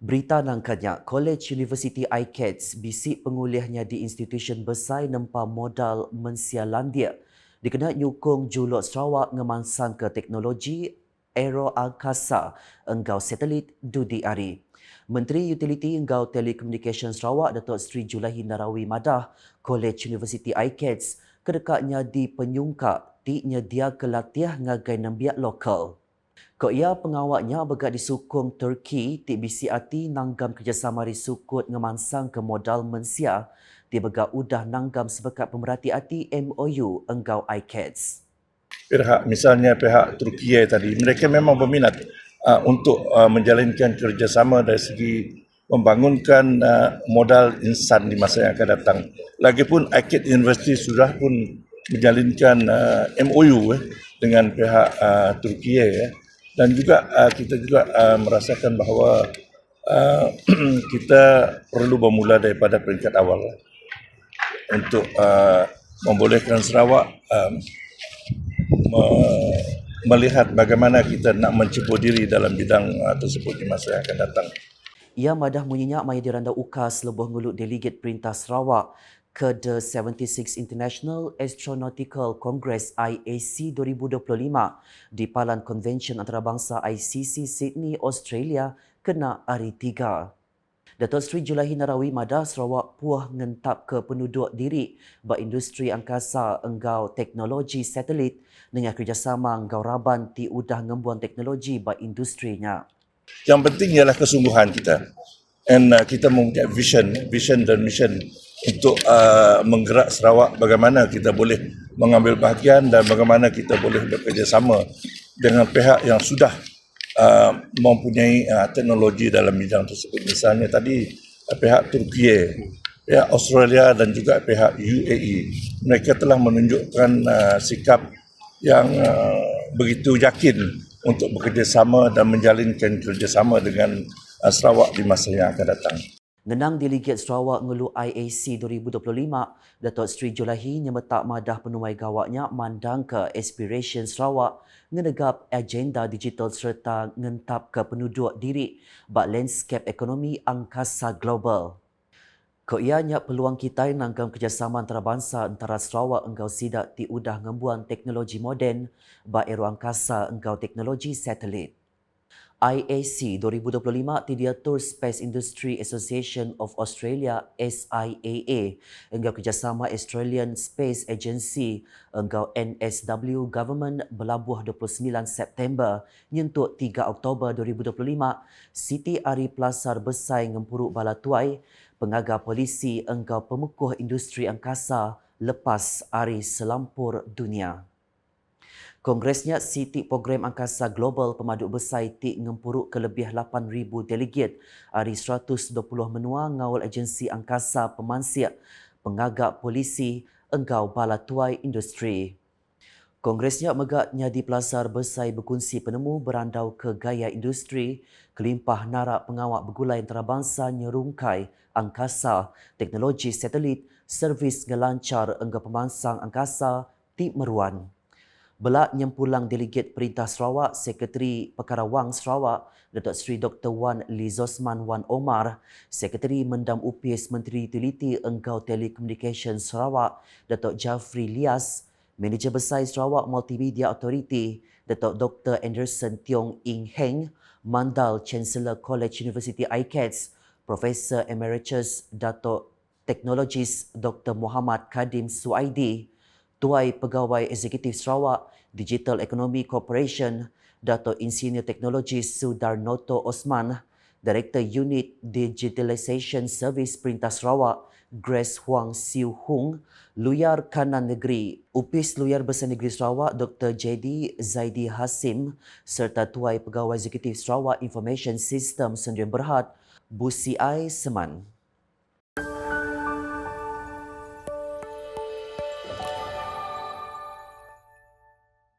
Berita nangkanya, College University ICATS bisik pengulihnya di institusi besar nempa modal mensialandia dikena nyukung juluk Sarawak ngemansang ke teknologi aero angkasa enggau satelit dudi ari. Menteri Utiliti Enggau Telekomunikasi Sarawak Datuk Seri Julahi Narawi Madah College University ICATS kedekatnya di penyungkak di nyedia kelatiah ngagai nambiak lokal. Ko ia pengawaknya bergat disukung Turki ti BCRT nanggam kerjasama risukut ngemansang ke modal mensia di bergat udah nanggam sebekat pemerhati hati MOU enggau ICATS. Pihak misalnya pihak Turki tadi mereka memang berminat uh, untuk uh, menjalankan kerjasama dari segi membangunkan uh, modal insan di masa yang akan datang. Lagipun ICAT University sudah pun menjalinkan uh, MOU eh, dengan pihak uh, Turki ya dan juga uh, kita juga uh, merasakan bahawa uh, kita perlu bermula daripada peringkat awal untuk uh, membolehkan Sarawak uh, me- melihat bagaimana kita nak mencebur diri dalam bidang uh, tersebut di masa yang akan datang. Ia madah menyenyak maya diranda UKAS lebuh ngelut delegate Perintah Sarawak ke The 76 International Astronautical Congress IAC 2025 di Palan Convention Antarabangsa ICC Sydney, Australia kena hari tiga. Datuk Seri Julahi Narawi Madah Sarawak puah ngentap ke penduduk diri ba industri angkasa enggau teknologi satelit dengan kerjasama enggau raban ti udah ngembuan teknologi ba industrinya. Yang penting ialah kesungguhan kita. And uh, kita mempunyai vision, vision dan mission untuk uh, menggerak Sarawak bagaimana kita boleh mengambil bahagian dan bagaimana kita boleh bekerjasama dengan pihak yang sudah uh, mempunyai uh, teknologi dalam bidang tersebut. Misalnya tadi uh, pihak Turki, pihak Australia dan juga pihak UAE. Mereka telah menunjukkan uh, sikap yang uh, begitu yakin untuk bekerjasama dan menjalinkan kerjasama dengan uh, Sarawak di masa yang akan datang. Ngenang delegat Sarawak ngelu IAC 2025, Datuk Seri Julahi nyemetak madah penuai gawaknya mandang ke aspiration Sarawak ngenegap agenda digital serta ngentap ke penduduk diri bak landscape ekonomi angkasa global. Ko peluang kita nanggam kerjasama antarabangsa antara Sarawak engkau sidak ti udah ngembuan teknologi moden ba aero angkasa engkau teknologi satelit. IAC 2025 ti diatur Space Industry Association of Australia SIAA enggau kerjasama Australian Space Agency enggau NSW Government berlabuh 29 September nyentuk 3 Oktober 2025 Siti Ari Plasar Besai ngempuruk Balatuai pengagar polisi enggau pemukuh industri angkasa lepas Ari Selampur Dunia. Kongresnya Siti Program Angkasa Global Pemaduk Besar Tik ngempuruk kelebih 8,000 delegate dari 120 menua ngawal agensi angkasa pemansik pengagak polisi enggau bala tuai industri. Kongresnya megaknya di Pelasar Besar berkunci penemu berandau ke gaya industri, kelimpah narak pengawak bergulai antarabangsa nyerungkai angkasa, teknologi satelit, servis ngelancar enggau pemansang angkasa, ti meruan. Belak nyempulang delegat Perintah Sarawak, Sekretari Perkara Wang Sarawak, Datuk Seri Dr. Wan Lizosman Wan Omar, Sekretari Mendam UPS Menteri Utiliti Engkau Telekomunikasi Sarawak, Datuk Jafri Lias, Manager Besar Sarawak Multimedia Authority, Datuk Dr. Anderson Tiong Ing Heng, Mandal Chancellor College University ICATS, Profesor Emeritus Datuk Teknologis Dr. Muhammad Kadim Suaidi, Tuai Pegawai Eksekutif Sarawak Digital Economy Corporation, Dato Insinyur Teknologi Sudarnoto Osman, Director Unit Digitalization Service Perintah Sarawak, Grace Huang Siu Hung, Luyar Kanan Negeri, Upis Luyar Besar Negeri Sarawak, Dr. JD Zaidi Hasim, serta Tuai Pegawai Eksekutif Sarawak Information System Sendirian Berhad, Bu CI Seman.